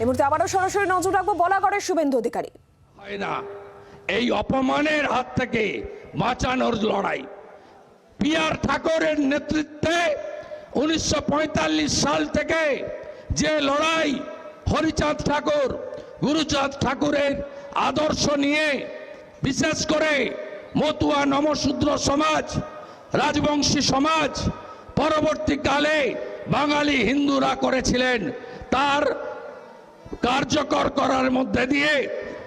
এই মুহূর্তে আবারও সরাসরি নজর রাখব বলাগড়ের শুভেন্দু অধিকারী। হয় না এই অপমানের হাত থেকে বাঁচানোর লড়াই। পি ঠাকুরের নেতৃত্বে উনিশশো পঁয়তাল্লিশ সাল থেকে যে লড়াই হরিচাঁদ ঠাকুর, গুরুচাঁদ ঠাকুরের আদর্শ নিয়ে, বিশেষ করে মতুয়া নমশূদ্র সমাজ, রাজবংশী সমাজ, পরবর্তীকালে বাঙালি হিন্দুরা করেছিলেন। তার কার্যকর করার মধ্যে দিয়ে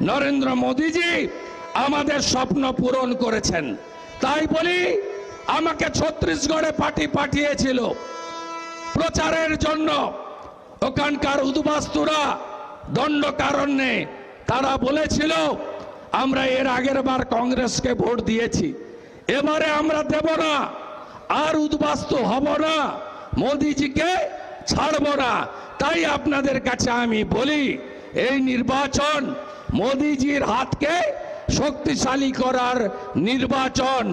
নরেন্দ্র মোদীজি আমাদের স্বপ্ন পূরণ করেছেন। তাই বলি, আমাকে ছত্তিশগড়ে পার্টি পাঠিয়েছিল। প্রচারের জন্য ওখানকার উদ্বাস্তুরা দণ্ডকারণ্যে তারা বলেছিল, আমরা এর আগের বার কংগ্রেসকে ভোট দিয়েছি। এবারে আমরা দেব না, আর উদ্বাস্তু হব না, মোদিজিকে ছাড়ব না। তাই আপনাদের কাছে আমি বলি, এই নির্বাচন মোদিজির হাতকে শক্তিশালী করার নির্বাচন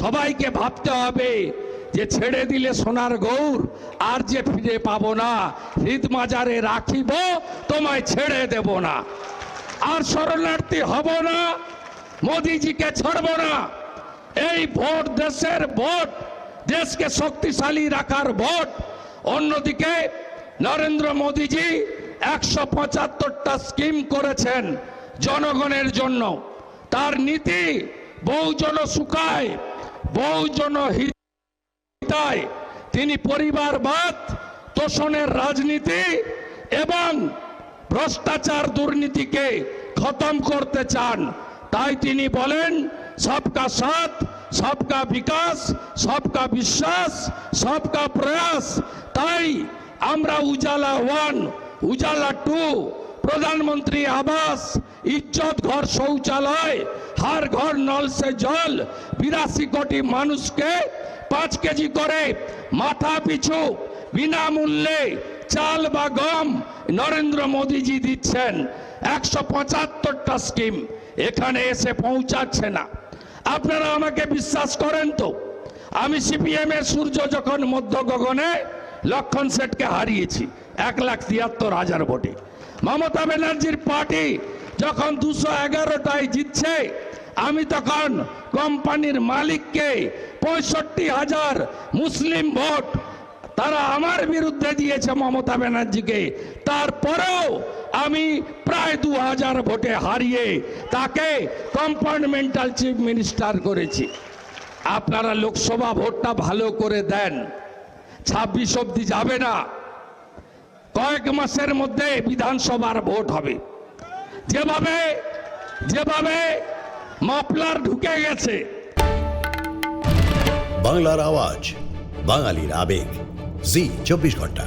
সবাইকে ভাবতে হবে যে ছেড়ে দিলে সোনার গৌর আর যে ফিরে পাবো না, হৃদ মাজারে রাখিব, তোমায় ছেড়ে দেব না। আর শরণার্থী হব না, মোদিজিকে ছাড়ব না। এই ভোট দেশের ভোট, দেশকে শক্তিশালী রাখার ভোট, অন্যদিকে নরেন্দ্র মোদীজি একশো পঁচাত্তরটা স্কিম করেছেন জনগণের জন্য। তার নীতি, বহুজন সুখায় বহুজন হিতায়, তিনি পরিবারবাদ, তোষণের রাজনীতি এবং ভ্রষ্টাচার দুর্নীতিকে খতম করতে চান। তাই তিনি বলেন, সবকা সাথ, সবকা বিকাশ, সবকা বিশ্বাস, সবকা প্রয়াস। তাই আমরা উজালা ওয়ান, উজালা টু, প্রধানমন্ত্রী আবাস, ইজ্জত ঘর শৌচালয়, হার ঘর নল সে জল, বিরাশি কোটি মানুষকে পাঁচ কেজি করে মাথা পিছু বিনামূল্যে চাল বা গম নরেন্দ্র মোদীজি দিচ্ছেন। একশো পঁচাত্তরটা স্কিম এখানে এসে পৌঁছাচ্ছে না। আপনারা আমাকে বিশ্বাস করেন তো? আমি সিপিএম এর সূর্য যখন মধ্য গগনে লক্ষণ সেটকে হারিয়েছি। এক লাখ তিয়াত্তর হাজার ভোটে। মমতা ব্যানার্জির পার্টি যখন দুশো এগারোটায় জিতছে, আমি তখন কোম্পানির মালিককে পঁয়ষট্টি হাজার মুসলিম ভোট তারা আমার বিরুদ্ধে দিয়েছে মমতা ব্যানার্জিকে। তারপরেও আমি প্রায় দু হাজার ভোটে হারিয়ে তাকে কম্পার্টমেন্টাল চিফ মিনিস্টার করেছি। আপনারা লোকসভা ভোটটা ভালো করে দেন। ছাব্বিশ অব্দি যাবে না। কয়েক মাসের মধ্যে বিধানসভার ভোট হবে। যেভাবে যেভাবে মাফলার ঢুকে গেছে। বাংলার আওয়াজ, বাঙালির আবেগ। জি, চব্বিশ ঘণ্টা।